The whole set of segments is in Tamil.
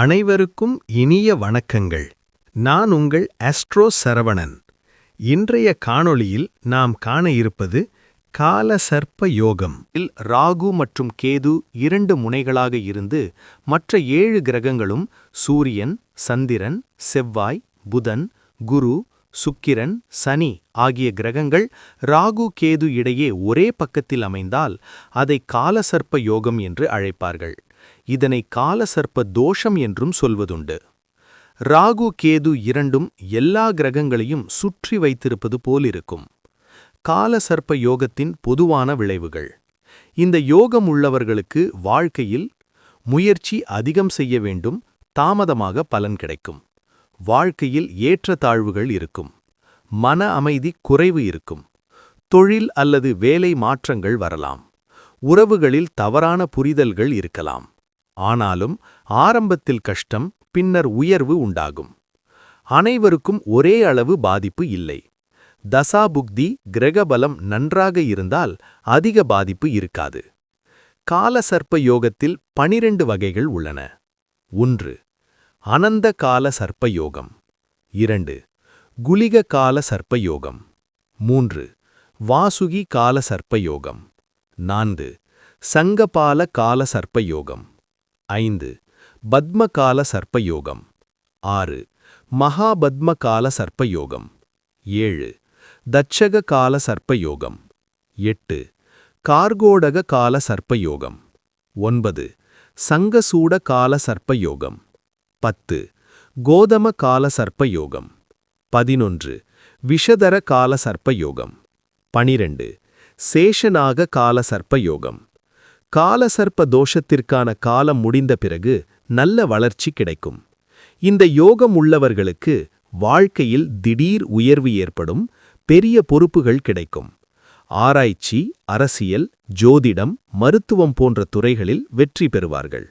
அனைவருக்கும் இனிய வணக்கங்கள். நான் உங்கள் ஆஸ்ட்ரோ சரவணன். இன்றைய காணொளியில் நாம் காண இருப்பது கால சர்ப்ப யோகம். இல் ராகு மற்றும் கேது இரண்டு முனைகளாக இருந்து மற்ற ஏழு கிரகங்களும் சூரியன் சந்திரன் செவ்வாய் புதன் குரு சுக்கிரன் சனி ஆகிய கிரகங்கள் ராகு கேது இடையே ஒரே பக்கத்தில் அமைந்தால் அதை காலசர்ப்ப யோகம் என்று அழைப்பார்கள். இதனை காலசர்ப்ப தோஷம் என்றும் சொல்வதுண்டு. ராகு கேது இரண்டும் எல்லா கிரகங்களையும் சுற்றி வைத்திருப்பது போலிருக்கும். காலசர்ப்ப யோகத்தின் பொதுவான விளைவுகள். இந்த யோகம் உள்ளவர்களுக்கு வாழ்க்கையில் முயற்சி அதிகம் செய்ய வேண்டும் தாமதமாக பலன் கிடைக்கும். வாழ்க்கையில் ஏற்றத்தாழ்வுகள் இருக்கும். மன அமைதி குறைவு இருக்கும். தொழில் அல்லது வேலை மாற்றங்கள் வரலாம். உறவுகளில் தவறான புரிதல்கள் இருக்கலாம். ஆனாலும் ஆரம்பத்தில் கஷ்டம் பின்னர் உயர்வு உண்டாகும். அனைவருக்கும் ஒரே அளவு பாதிப்பு இல்லை. தசாபுக்தி கிரகபலம் நன்றாக இருந்தால் அதிக பாதிப்பு இருக்காது. காலசர்ப்ப யோகத்தில் பனிரெண்டு வகைகள் உள்ளன. ஒன்று அனந்த கால சர்ப்ப யோகம். இரண்டு குலிக கால சர்ப்ப யோகம். மூன்று வாசுகி கால சர்ப்ப யோகம். நான்கு சங்கபால கால சர்ப்ப யோகம். ஐந்து. பத்மகால சர்ப்பயோகம். ஆறு. மகாபத்மகால சர்ப்பயோகம். ஏழு. தட்சக கால சர்ப்பயோகம். எட்டு. கார்கோடக கால சர்ப்பயோகம். ஒன்பது. சங்கசூட கால சர்ப்பயோகம். பத்து. கோதம கால சர்ப்பயோகம். பதினொன்று. விஷதர கால சர்ப்பயோகம். பனிரெண்டு. சேஷநாக கால சர்ப்பயோகம். காலசர்ப்ப தோஷத்திற்கான காலம் முடிந்த பிறகு நல்ல வளர்ச்சி கிடைக்கும். இந்த யோகம் உள்ளவர்களுக்கு வாழ்க்கையில் திடீர் உயர்வு ஏற்படும் பெரிய பொறுப்புகள் கிடைக்கும். ஆராய்ச்சி அரசியல் ஜோதிடம் மருத்துவம் போன்ற துறைகளில் வெற்றி பெறுவார்கள்.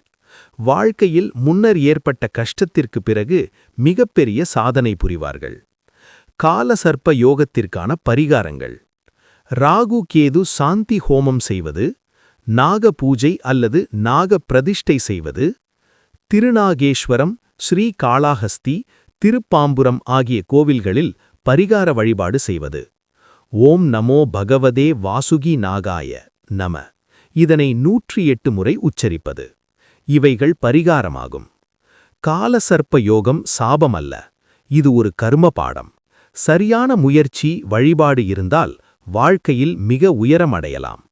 வாழ்க்கையில் முன்னர் ஏற்பட்ட கஷ்டத்திற்கு பிறகு மிகப்பெரிய சாதனை புரிவார்கள். காலசர்ப்ப யோகத்திற்கான பரிகாரங்கள். ராகு கேது சாந்தி ஹோமம் செய்வது நாக பூஜை அல்லது நாக பிரதிஷ்டை செய்வது திருநாகேஸ்வரம் ஸ்ரீ காளாஹஸ்தி திருப்பாம்புரம் ஆகிய கோவில்களில் பரிகார வழிபாடு செய்வது. ஓம் நமோ பகவதே வாசுகி நாகாய நம. இதனை நூற்றி எட்டு முறை உச்சரிப்பது. இவைகள் பரிகாரமாகும். காலசர்ப்ப யோகம் சாபமல்ல. இது ஒரு கர்ம பாடம். சரியான முயற்சி வழிபாடு இருந்தால் வாழ்க்கையில் மிக உயரமடையலாம்.